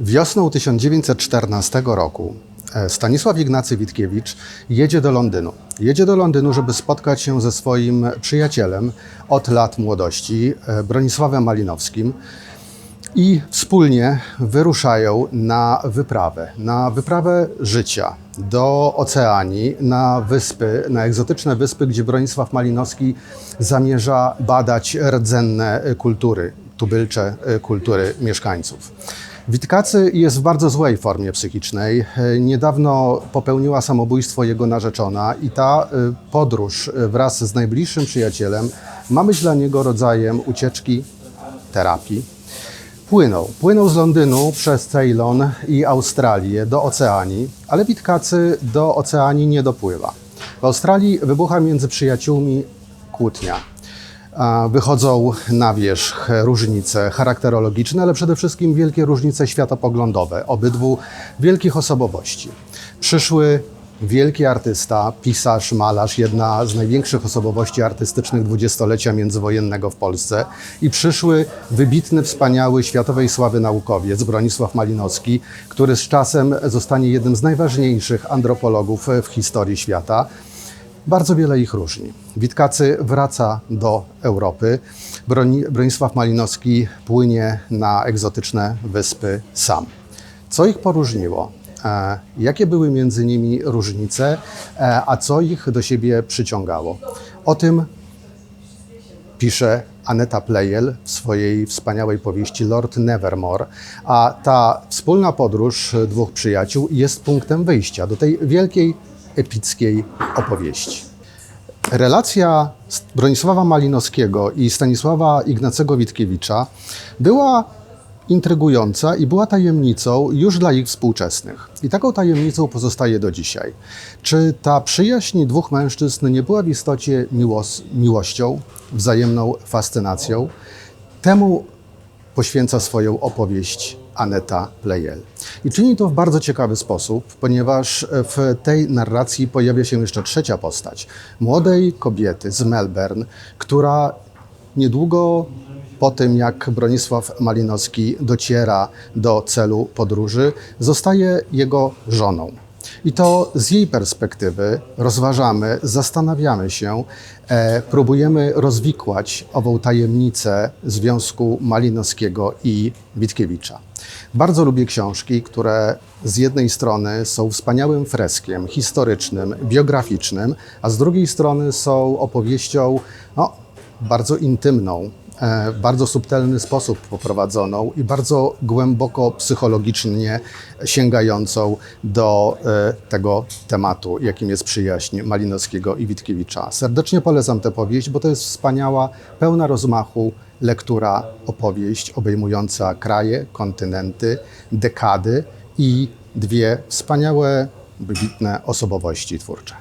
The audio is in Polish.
Wiosną 1914 roku e, Stanisław Ignacy Witkiewicz jedzie do Londynu. Jedzie do Londynu, żeby spotkać się ze swoim przyjacielem od lat młodości, e, Bronisławem Malinowskim. I wspólnie wyruszają na wyprawę, na wyprawę życia do Oceanii, na wyspy, na egzotyczne wyspy, gdzie Bronisław Malinowski zamierza badać rdzenne kultury, tubylcze e, kultury mieszkańców. Witkacy jest w bardzo złej formie psychicznej. Niedawno popełniła samobójstwo jego narzeczona i ta e, podróż e, wraz z najbliższym przyjacielem ma być dla niego rodzajem ucieczki, terapii. Płynął. Płynął z Londynu przez Ceylon i Australię do Oceanii, ale Witkacy do Oceanii nie dopływa. W Australii wybucha między przyjaciółmi kłótnia. Wychodzą na wierzch różnice charakterologiczne, ale przede wszystkim wielkie różnice światopoglądowe obydwu wielkich osobowości. Przyszły wielki artysta, pisarz, malarz, jedna z największych osobowości artystycznych dwudziestolecia międzywojennego w Polsce i przyszły wybitny, wspaniały, światowej sławy naukowiec Bronisław Malinowski, który z czasem zostanie jednym z najważniejszych antropologów w historii świata. Bardzo wiele ich różni. Witkacy wraca do Europy. Broni, Bronisław Malinowski płynie na egzotyczne wyspy sam. Co ich poróżniło? E, jakie były między nimi różnice, e, a co ich do siebie przyciągało? O tym pisze Aneta Plejel w swojej wspaniałej powieści Lord Nevermore, a ta wspólna podróż dwóch przyjaciół jest punktem wyjścia do tej wielkiej, epickiej opowieści. Relacja Bronisława Malinowskiego i Stanisława Ignacego Witkiewicza była intrygująca i była tajemnicą już dla ich współczesnych. I taką tajemnicą pozostaje do dzisiaj. Czy ta przyjaźń dwóch mężczyzn nie była w istocie miłos- miłością, wzajemną fascynacją? Temu poświęca swoją opowieść Aneta Plejel. I czyni to w bardzo ciekawy sposób, ponieważ w tej narracji pojawia się jeszcze trzecia postać. Młodej kobiety z Melbourne, która niedługo po tym, jak Bronisław Malinowski dociera do celu podróży, zostaje jego żoną. I to z jej perspektywy rozważamy, zastanawiamy się, e, próbujemy rozwikłać ową tajemnicę związku Malinowskiego i Witkiewicza. Bardzo lubię książki, które z jednej strony są wspaniałym freskiem historycznym, biograficznym, a z drugiej strony są opowieścią no, bardzo intymną, w bardzo subtelny sposób poprowadzoną i bardzo głęboko psychologicznie sięgającą do e, tego tematu, jakim jest przyjaźń Malinowskiego i Witkiewicza. Serdecznie polecam tę powieść, bo to jest wspaniała, pełna rozmachu lektura, opowieść obejmująca kraje, kontynenty, dekady i dwie wspaniałe, wybitne osobowości twórcze.